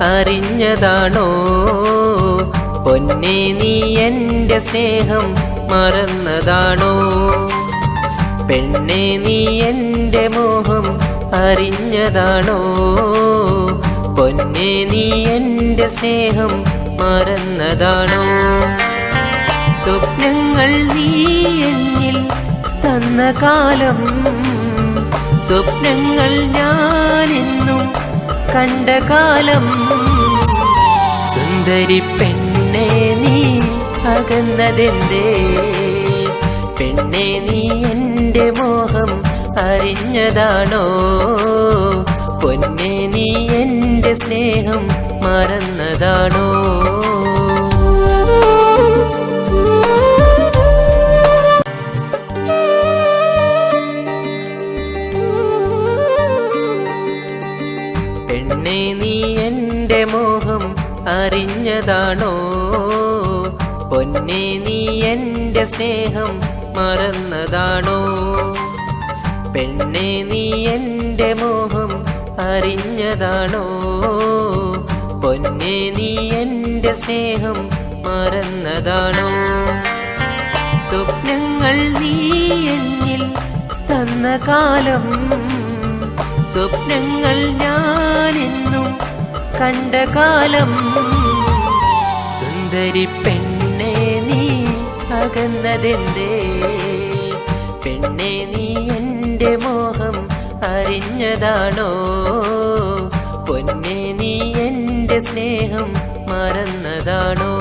അറിഞ്ഞതാണോ? പൊന്നെ നീ എന്റെ സ്നേഹം മറന്നതാണോ? പെണ്ണെ നീ എന്റെ മോഹം അറിഞ്ഞതാണോ? പൊന്നെ നീ എന്റെ സ്നേഹം മറന്നതാണോ? സ്വപ്നങ്ങൾ നീ എന്നിൽ തന്ന കാലം സ്വപ്നങ്ങൾ ഞാനെന്നും കണ്ട കാലം. സുന്ദരി പെണ്ണെ നീ അകന്നതെന്തേ? പെണ്ണെ നീ എന്റെ മോഹം അറിഞ്ഞതാണോ? പൊന്നെ നീ എന്റെ സ്നേഹം മറന്നതാണോ? നീ എന്റെ മോഹം അറിഞ്ഞതാണോ? പൊന്നെ നീ എന്റെ സ്നേഹം മറന്നതാണോ? പെണ്ണെ നീ എന്റെ മോഹം അറിഞ്ഞതാണോ? പൊന്നെ നീ എന്റെ സ്നേഹം മറന്നതാണോ? സ്വപ്നങ്ങൾ നീ എന്നിൽ തന്ന കാലം സ്വപ്നങ്ങൾ ഞാനെന്നും കണ്ട കാലം. സുന്ദരി പെണ്ണെ നീ അകന്നതെന്തേ? പെണ്ണെ നീ എന്റെ മോഹം അറിഞ്ഞതാണോ? പൊന്നെ നീ എന്റെ സ്നേഹം മറന്നതാണോ?